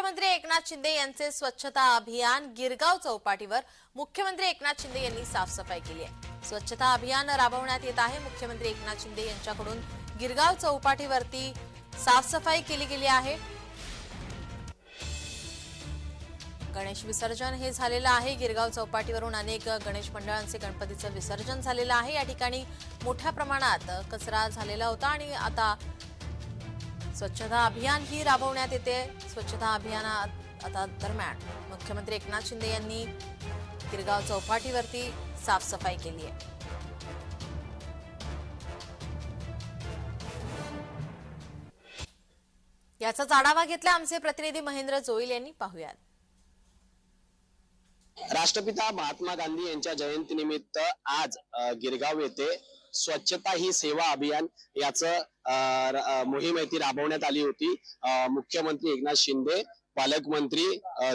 मुख्यमंत्री एकनाथ शिंदे यांचे स्वच्छता अभियान गिरगाव चौपाटीवर मुख्यमंत्री एकनाथ शिंदे यांनी साफसफाई केली आहे. स्वच्छता अभियान राबवण्यात येत आहे. मुख्यमंत्री एकनाथ शिंदे यांच्याकडून गिरगाव चौपाटीवरती साफसफाई केली गेली आहे. गणेश विसर्जन हे झालेलं आहे. गिरगाव चौपाटीवरून अनेक गणेश मंडळांचे गणपतीचं विसर्जन झालेलं आहे. या ठिकाणी मोठ्या प्रमाणात कचरा झालेला होता आणि आता स्वच्छता अभियान ही राबवण्यात येते. स्वच्छता अभियाना आता दरम्यान मुख्यमंत्री एकनाथ शिंदे यांनी गिरगाव चौपाटीवरती साफसफाई केली आहे. याचाच आढावा घेतला आमचे प्रतिनिधी महेंद्र जोईल यांनी. पाहुयात. राष्ट्रपिता महात्मा गांधी यांच्या जयंतीनिमित्त आज गिरगाव येथे स्वच्छता ही सेवा अभियान याचं मोहीम आहे ती राबवण्यात आली होती. मुख्यमंत्री एकनाथ शिंदे पालकमंत्री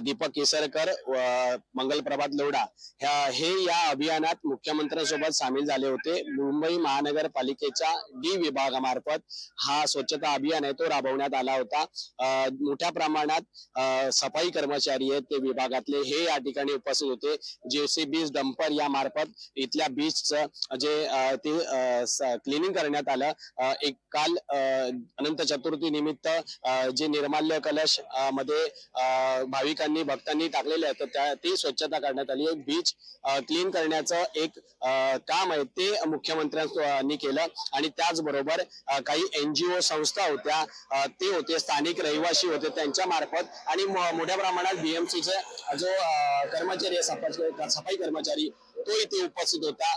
दीपक केसरकर मंगलप्रभात मंगल प्रभात लोढा ह्या हे या अभियानात मुख्यमंत्र्यांसोबत सामील झाले होते. मुंबई महानगरपालिकेच्या डी विभागामार्फत हा स्वच्छता अभियान आहे तो राबवण्यात आला होता. मोठ्या प्रमाणात सफाई कर्मचारी आहेत ते विभागातले. हे या ठिकाणी उपस्थित होते. जेसीबी डंपर या मार्फत इथल्या बीचचं जे ते क्लिनिंग करण्यात आलं. एक काल अनंत चतुर्थी निमित्त जे निर्माल्य कलशमध्ये भाविकांनी भक्तांनी टाकलेले आहेत. तर त्या ती स्वच्छता करण्यात आली. एक बीच क्लीन करण्याचं एक काम आहे. ते मुख्यमंत्र्यांनी केलं. आणि त्याचबरोबर काही एनजीओ संस्था होत्या. ते होते. स्थानिक रहिवासी होते त्यांच्या मार्फत. आणि मोठ्या प्रमाणात बीएमसीचे जो कर्मचारी आहे सफाई सफाई कर्मचारी तो इथे उपस्थित होता.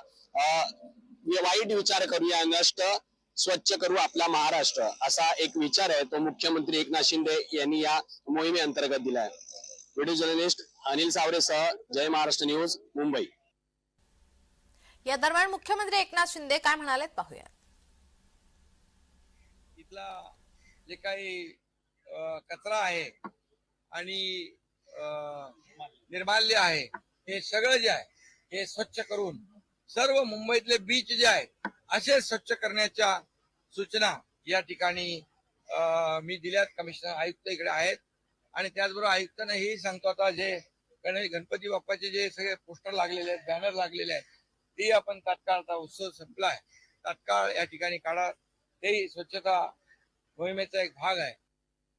वाईट विचार करूया नष्ट स्वच्छ करू आपला महाराष्ट्र असा एक विचार आहे तो मुख्यमंत्री एकनाथ शिंदे यांनी या मोहिमे अंतर्गत दिला आहे व्हिडिओ जर्नलिस्ट अनिल सावरे सह जय महाराष्ट्र न्यूज मुंबई. या दरम्यान मुख्यमंत्री एकनाथ शिंदे काय म्हणालेत पाहुयात. इथला जे काही कचरा आहे आणि अ, निर्माल्य आहे हे सगळं जे आहे हे स्वच्छ करून सर्व मुंबईतले बीच जे आहेत असे स्वच्छ करण्याच्या सूचना या ठिकाणी मी दिल्यात. कमिशनर आयुक्त इकडे आहेत. आणि त्याचबरोबर आयुक्तांना हेही सांगतो आता जे गणपती बाप्पाचे जे सगळे पोस्टर लागलेले आहेत बॅनर लागलेले आहेत ते आपण तात्काळ आता उत्सव संपला आहे तात्काळ या ठिकाणी काढा. तेही स्वच्छता मोहिमेचा एक भाग आहे.